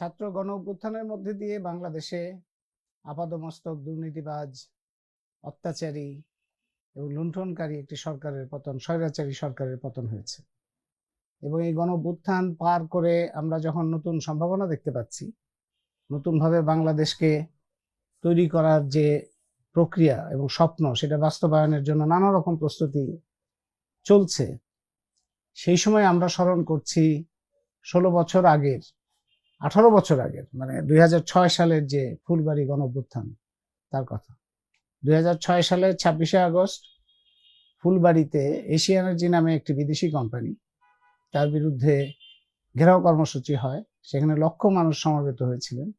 ছাত্র গণ অভ্যুত্থানের মধ্যে দিয়ে বাংলাদেশে আপাদমস্তক, দুর্নীতিবাজ, অত্যাচারী এবং লুণ্ঠনকারী একটি সরকারের পতন, স্বৈরাচারী সরকারের পতন হয়েছে। এবং এই গণ পার করে আমরা যখন নতুন সম্ভাবনা দেখতে পাচ্ছি, নতুনভাবে বাংলাদেশকে তৈরি করার যে প্রক্রিয়া এবং স্বপ্ন, সেটা বাস্তবায়নের জন্য নানা রকম প্রস্তুতি চলছে, সেই সময় আমরা স্মরণ করছি ষোলো বছর আগের আঠারো বছর আগের মানে দুই হাজার ছয় সালের যে ফুলবাড়ি গণ তার কথা। দুই হাজার ছয় সালের ছাব্বিশে আগস্ট ফুলবাড়িতে এশিয়া এনার্জি নামে একটি বিদেশি কোম্পানি, তার বিরুদ্ধে ঘেরাও কর্মসূচি হয়। সেখানে লক্ষ মানুষ সমবেত হয়েছিলেন।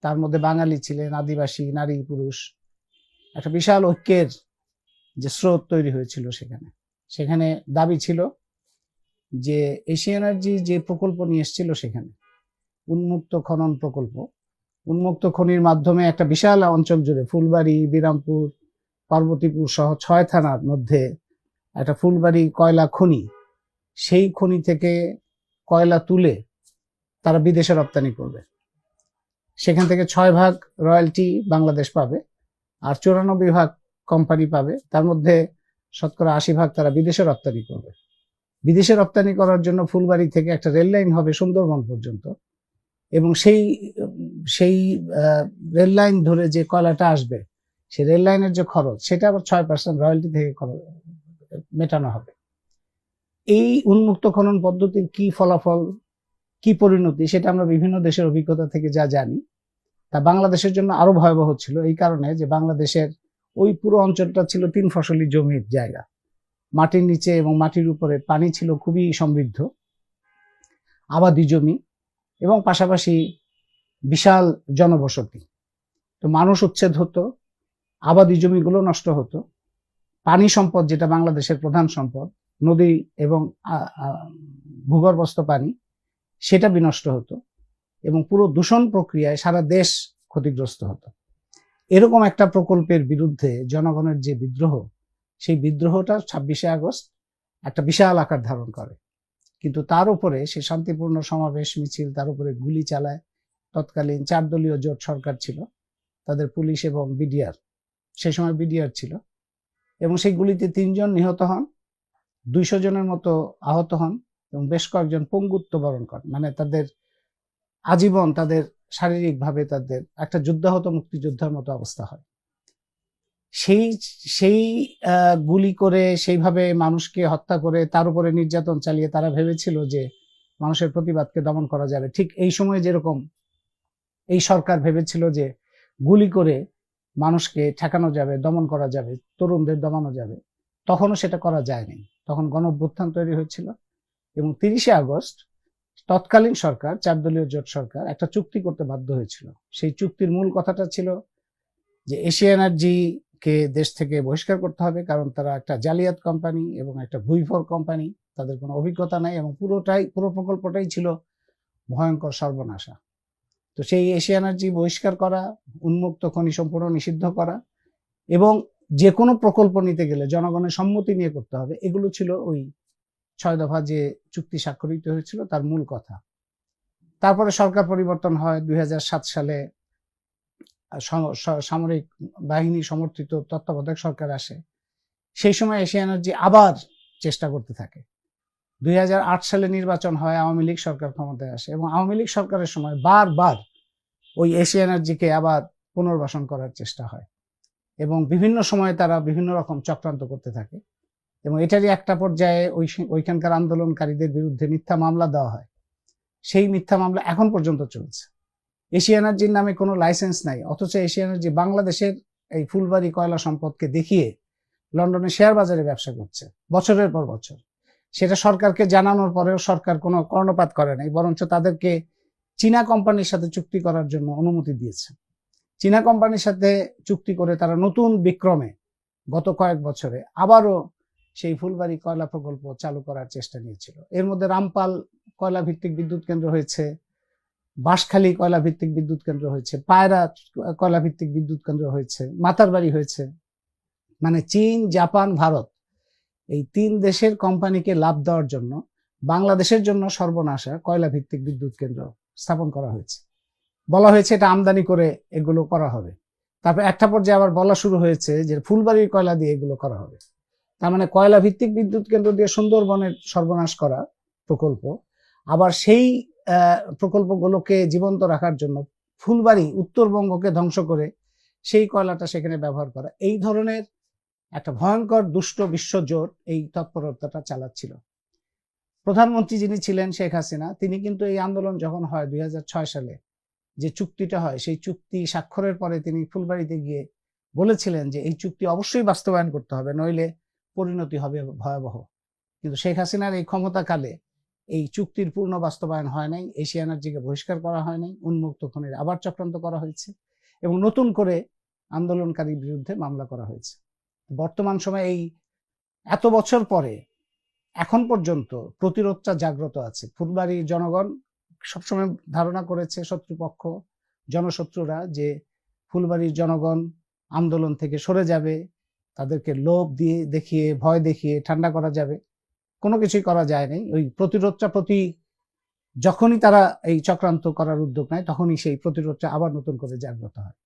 তার মধ্যে বাঙালি ছিলেন, আদিবাসী, নারী, পুরুষ। একটা বিশাল ঐক্যের যে স্রোত তৈরি হয়েছিল সেখানে। সেখানে দাবি ছিল যে এশিয়া এনার্জি যে প্রকল্প নিয়ে এসেছিল সেখানে উন্মুক্ত খনন প্রকল্প। উন্মুক্ত খনির মাধ্যমে একটা বিশাল অঞ্চল জুড়ে ফুলবাড়ি, বিরামপুর, পার্বতীপুর সহ ছয় থানার মধ্যে একটা ফুলবাড়ি কয়লা খনি। সেই খনি থেকে কয়লা তুলে তারা বিদেশে রপ্তানি করবে। সেখান থেকে ছয় ভাগ রয়্যালটি বাংলাদেশ পাবে আর চুরানব্বই ভাগ কোম্পানি পাবে। তার মধ্যে শতকরা আশি ভাগ তারা বিদেশে রপ্তানি করবে। বিদেশে রপ্তানি করার জন্য ফুলবাড়ি থেকে একটা রেল লাইন হবে সুন্দরবন পর্যন্ত। এবং সেই সেই রেল লাইন ধরে যে কয়লাটা আসবে সেই রেল লাইনের যে খরচ, সেটা আবার ছয় পার্সেন্ট রয়্যালটি থেকে খরচ- মেটানো হবে। এই উন্মুক্ত খনন পদ্ধতির কি ফলাফল, কি পরিণতি, সেটা আমরা বিভিন্ন দেশের অভিজ্ঞতা থেকে যা জানি, তা বাংলাদেশের জন্য আরও ভয়াবহ ছিল এই কারণে যে বাংলাদেশের ওই পুরো অঞ্চলটা ছিল তিন ফসলি জমির জায়গা। মাটির নিচে এবং মাটির উপরে পানি ছিল খুবই সমৃদ্ধ, আবাদি জমি এবং পাশাপাশি বিশাল জনবসতি। তো মানুষ উচ্ছেদ হতো, আবাদি জমিগুলো নষ্ট হতো, পানি সম্পদ যেটা বাংলাদেশের প্রধান সম্পদ, নদী এবং ভূগর্ভস্থ পানি, সেটা বিনষ্ট হতো এবং পুরো দূষণ প্রক্রিয়ায় সারা দেশ ক্ষতিগ্রস্ত হতো। এরকম একটা প্রকল্পের বিরুদ্ধে জনগণের যে বিদ্রোহ, সেই বিদ্রোহটা ছাব্বিশে আগস্ট একটা বিশাল আকার ধারণ করে। কিন্তু তার উপরে সে শান্তিপূর্ণ সমাবেশ মিছিল তার উপরে গুলি চালায়। তৎকালীন চার দলীয় জোট সরকার ছিল, তাদের পুলিশ এবং বিডিআর। সে সময় বিডিআর ছিল এবং সেই গুলিতে তিনজন নিহত হন, দুইশো জনের মতো আহত হন এবং বেশ কয়েকজন পঙ্গুত্ব বরণ করেন। মানে তাদের আজীবন তাদের শারীরিকভাবে তাদের একটা যুদ্ধাহত মুক্তিযোদ্ধার মতো অবস্থা হয়। সেই সেই গুলি করে সেইভাবে মানুষকে হত্যা করে তার উপরে নির্যাতন চালিয়ে তারা ভেবেছিল যে মানুষের প্রতিবাদকে দমন করা যাবে। ঠিক এই সময় যেরকম এই সরকার ভেবেছিল যে গুলি করে মানুষকে ঠেকানো যাবে, দমন করা যাবে, তরুণদের দমানো যাবে, তখনও সেটা করা যায়নি। তখন গণ তৈরি হয়েছিল এবং তিরিশে আগস্ট তৎকালীন সরকার চার দলীয় জোট সরকার একটা চুক্তি করতে বাধ্য হয়েছিল। সেই চুক্তির মূল কথাটা ছিল যে এশিয়া এনার্জি কে দেশ থেকে বহিষ্কার করতে হবে, কারণ তারা একটা জালিয়াত কোম্পানি এবং একটা ভুইফর কোম্পানি তাদের কোনো অভিজ্ঞতা নাই এবং পুরোটাই, পুরো প্রকল্পটাই ছিল ভয়ঙ্কর সর্বনাশা। তো সেই এশিয়া এনার্জি বহিষ্কার করা, উন্মুক্ত খনি সম্পূর্ণ নিষিদ্ধ করা এবং যে কোনো প্রকল্প নিতে গেলে জনগণের সম্মতি নিয়ে করতে হবে, এগুলো ছিল ওই ছয় দফা যে চুক্তি স্বাক্ষরিত হয়েছিল তার মূল কথা। তারপরে সরকার পরিবর্তন হয় দুই হাজার সাত সালে সামরিক বাহিনী সমর্থিত তত্ত্বাবধায়ক সরকার আসে, সেই সময় এশিয়া এনার্জি আবার চেষ্টা করতে থাকে। দুই হাজার আট সালে নির্বাচন হয়, আওয়ামী লীগ সরকার ক্ষমতায় আসে এবং আওয়ামী লীগ সরকারের সময় বারবার ওই এশিয়া এনার্জিকে আবার পুনর্বাসন করার চেষ্টা হয় এবং বিভিন্ন সময়ে তারা বিভিন্ন রকম চক্রান্ত করতে থাকে এবং এটারই একটা পর্যায়ে ওই ওইখানকার আন্দোলনকারীদের বিরুদ্ধে মিথ্যা মামলা দেওয়া হয়। সেই মিথ্যা মামলা এখন পর্যন্ত চলছে। এশিয়া এনার্জির নামে কোনো লাইসেন্স নাই। অথচ এশিয়া এনার্জি বাংলাদেশের এই ফুলবাড়ি কয়লা সম্পদকে দেখিয়ে লন্ডনে শেয়ার বাজারে ব্যবসা করছে, বছরের পর বছর। সেটা সরকারকে জানানোর পরেও সরকার কোনো কর্ণপাত করে নাই, বরঞ্চ তাদেরকে চীনা কোম্পানির সাথে চুক্তি করার জন্য অনুমতি দিয়েছে। চীনা কোম্পানির সাথে চুক্তি করে তারা নতুন বিক্রমে গত কয়েক বছরে আবারও সেই ফুলবাড়ি কয়লা প্রকল্প চালু করার চেষ্টা নিয়েছিল। এর মধ্যে রামপাল কয়লা ভিত্তিক বিদ্যুৎ কেন্দ্র হয়েছে বাঁশখালী কয়লা ভিত্তিক বিদ্যুৎ কেন্দ্র হয়েছে, পায়রা কয়লা ভিত্তিক বিদ্যুৎ কেন্দ্র হয়েছে, মাতারবাড়ি হয়েছে। মানে চীন, জাপান, ভারত, এই তিন দেশের কোম্পানিকে লাভ দেওয়ার জন্য বাংলাদেশের জন্য সর্বনাশা কয়লা ভিত্তিক বিদ্যুৎ কেন্দ্র স্থাপন করা হয়েছে। বলা হয়েছে এটা আমদানি করে এগুলো করা হবে। তারপর একটা পর্যায়ে আবার বলা শুরু হয়েছে যে ফুলবাড়ির কয়লা দিয়ে এগুলো করা হবে। তার মানে কয়লা ভিত্তিক বিদ্যুৎ কেন্দ্র দিয়ে সুন্দরবনের সর্বনাশ করা প্রকল্প, আবার সেই প্রকল্পগুলোকে জীবন্ত রাখার জন্য ফুলবাড়ি উত্তরবঙ্গকে ধ্বংস করে সেই কয়লাটা সেখানে ব্যবহার করা। এই ধরনের একটা ভয়ঙ্কর, দুষ্ট বিশ্বজোট এই তৎপরতাটা চালাচ্ছিল। প্রধানমন্ত্রী যিনি ছিলেন শেখ হাসিনা, তিনি কিন্তু এই আন্দোলন যখন হয় দুই হাজার ছয় সালে, যে চুক্তিটা হয়, সেই চুক্তি স্বাক্ষরের পরে তিনি ফুলবাড়িতে গিয়ে বলেছিলেন যে এই চুক্তি অবশ্যই বাস্তবায়ন করতে হবে, নইলে পরিণতি হবে ভয়াবহ। কিন্তু শেখ হাসিনার এই ক্ষমতাকালে এই চুক্তির পূর্ণ বাস্তবায়ন হয় নাই এশিয়া এনার্জিকে বহিষ্কার করা হয় নাই, উন্মুক্ত খনির আবার চক্রান্ত করা হয়েছে এবং নতুন করে আন্দোলনকারীর বিরুদ্ধে মামলা করা হয়েছে। বর্তমান সময়ে এই এত বছর পরে এখন পর্যন্ত প্রতিরোধটা জাগ্রত আছে। ফুলবাড়ির জনগণ সবসময় ধারণা করেছে শত্রুপক্ষ, জনশত্রুরা যে ফুলবাড়ির জনগণ আন্দোলন থেকে সরে যাবে, তাদেরকে লোভ দিয়ে দেখিয়ে, ভয় দেখিয়ে ঠান্ডা করা যাবে। কোনো কিছুই করা যায় নাই। ওই প্রতিরোধটা প্রতি যখনই তারা এই চক্রান্ত করার উদ্যোগ নেয়, তখনই সেই প্রতিরোধটা আবার নতুন করে জাগ্রত হয়।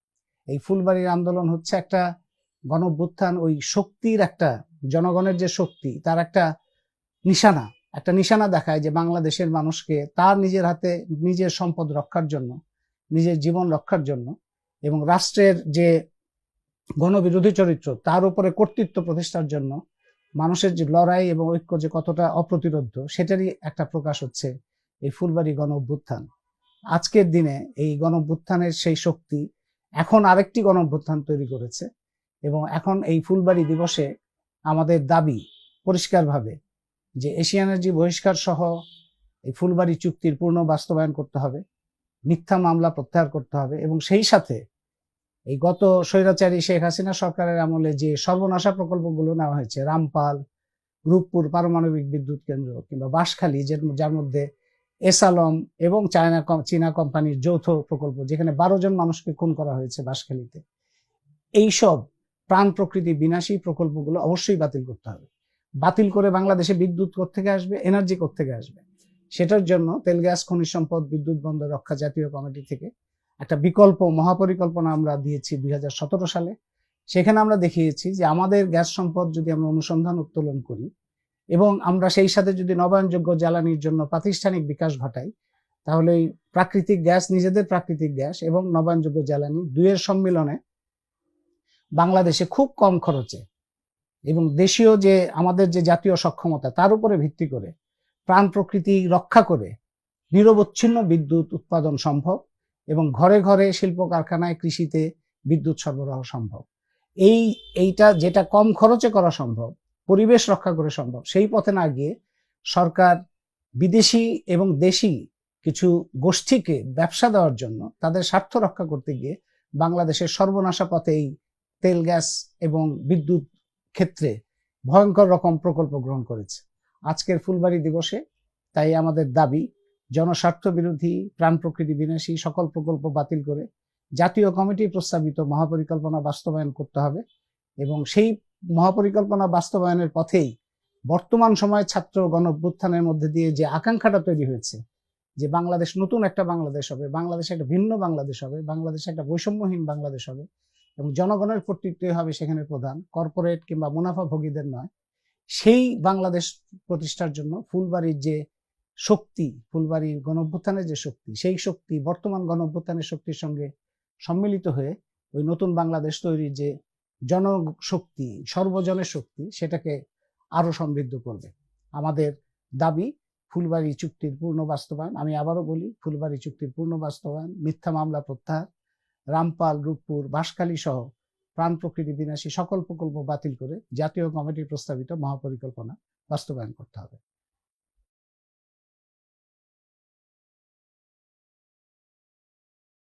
এই ফুলবাড়ির আন্দোলন হচ্ছে একটা গণভ্যুত্থান, ওই শক্তির একটা, জনগণের যে শক্তি, তার একটা নিশানা। একটা নিশানা দেখায় যে বাংলাদেশের মানুষকে তার নিজের হাতে নিজের সম্পদ রক্ষার জন্য, নিজের জীবন রক্ষার জন্য এবং রাষ্ট্রের যে গণবিরোধী চরিত্র, তার উপরে কর্তৃত্ব প্রতিষ্ঠার জন্য মানুষের যে লড়াই এবং ঐক্য যে কতটা অপ্রতিরোধ সেটারই একটা প্রকাশ হচ্ছে এই ফুলবাড়ি গণ অভ্যুত্থান আজকের দিনে এই গণ অভ্যুত্থানের সেই শক্তি এখন আরেকটি গণ অভ্যুত্থান তৈরি করেছে এবং এখন এই ফুলবাড়ি দিবসে আমাদের দাবি পরিষ্কারভাবে যে এশিয়া এনার্জি বহিষ্কার সহ এই ফুলবাড়ি চুক্তির পূর্ণ বাস্তবায়ন করতে হবে, মিথ্যা মামলা প্রত্যাহার করতে হবে এবং সেই সাথে এই গত স্বৈরাচারী শেখ হাসিনা সরকারের আমলে যে সর্বনাশা প্রকল্পগুলো নেওয়া হয়েছে, রামপাল, রূপপুর পারমাণবিক বিদ্যুৎ কেন্দ্র কিংবা বাঁশখালী, যার মধ্যে এসালম এবং চায়না চীনা কোম্পানির যৌথ প্রকল্প, যেখানে বারো জন মানুষকে খুন করা হয়েছে বাঁশখালীতে, এইসব প্রাণ প্রকৃতি বিনাশী প্রকল্পগুলো অবশ্যই বাতিল করতে হবে। বাতিল করে বাংলাদেশে বিদ্যুৎ কোত্থেকে আসবে? এনার্জি কোত্থেকে আসবে? সেটার জন্য তেল, গ্যাস, খনিজ সম্পদ, বিদ্যুৎ বন্দর, রক্ষা জাতীয় কমিটি থেকে একটা বিকল্প, মহাপরিকল্পনা আমরা দিয়েছি দুই হাজার সতেরো সালে। সেখানে আমরা দেখিয়েছি যে আমাদের গ্যাস সম্পদ যদি আমরা অনুসন্ধান উত্তোলন করি এবং আমরা সেই সাথে যদি নবায়নযোগ্য জ্বালানির জন্য প্রাতিষ্ঠানিক বিকাশ ঘটাই, তাহলে প্রাকৃতিক গ্যাস, নিজেদের প্রাকৃতিক গ্যাস এবং নবায়নযোগ্য জ্বালানি দুয়ের সম্মিলনে বাংলাদেশে খুব কম খরচে এবং দেশীয় যে আমাদের যে জাতীয় সক্ষমতা, তার উপরে ভিত্তি করে প্রাণ প্রকৃতি রক্ষা করে নিরবচ্ছিন্ন বিদ্যুৎ উৎপাদন সম্ভব। এবং ঘরে ঘরে শিল্প কারখানায় কৃষিতে বিদ্যুৎ সরবরাহ সম্ভব। এই, এইটা যেটা কম খরচে করা সম্ভব, পরিবেশ রক্ষা করে সম্ভব, সেই পথে না গিয়ে সরকার বিদেশি এবং দেশি কিছু গোষ্ঠীকে ব্যবসা দেওয়ার জন্য তাদের স্বার্থ রক্ষা করতে গিয়ে বাংলাদেশের সর্বনাশা পথে এই তেল, গ্যাস এবং বিদ্যুৎ ক্ষেত্রে ভয়ঙ্কর রকম প্রকল্প গ্রহণ করেছে। আজকের ফুলবাড়ি দিবসে তাই আমাদের দাবি জনস্বার্থ বিরোধী প্রাণ প্রকৃতি বিনাশী, সকল প্রকল্প বাতিল করে জাতীয় কমিটি প্রস্তাবিত মহাপরিকল্পনা বাস্তবায়ন করতে হবে এবং সেই মহাপরিকল্পনা বাস্তবায়নের পথেই বর্তমান সময়ে ছাত্র গণ অভ্যুত্থানের মধ্যে দিয়ে যে আকাঙ্ক্ষাটা তৈরি হয়েছে, যে বাংলাদেশ নতুন একটা বাংলাদেশ হবে, বাংলাদেশ একটা ভিন্ন বাংলাদেশ হবে, বাংলাদেশ একটা বৈষম্যহীন বাংলাদেশ হবে এবং জনগণের কর্তৃত্বই হবে সেখানে প্রধান, কর্পোরেট কিংবা মুনাফাভোগীদের নয়, সেই বাংলাদেশ প্রতিষ্ঠার জন্য ফুলবাড়ির যে শক্তি, ফুলবাড়ির গণঅভ্যুত্থানের যে শক্তি, সেই শক্তি বর্তমান গণঅভ্যুত্থানের শক্তির সঙ্গে সম্মিলিত হয়ে ওই নতুন বাংলাদেশ তৈরির যে জনশক্তি, সর্বজনের শক্তি, সেটাকে আরও সমৃদ্ধ করবে। আমাদের দাবি, ফুলবাড়ি চুক্তির পূর্ণ বাস্তবায়ন। আমি আবারও বলি, ফুলবাড়ি চুক্তির পূর্ণ বাস্তবায়ন, মিথ্যা মামলা প্রত্যাহার, রামপাল, রূপপুর, বাঁশখালী সহ প্রাণ প্রকৃতি বিনাশী সকল প্রকল্প বাতিল করে জাতীয় কমিটির প্রস্তাবিত মহাপরিকল্পনা বাস্তবায়ন করতে হবে।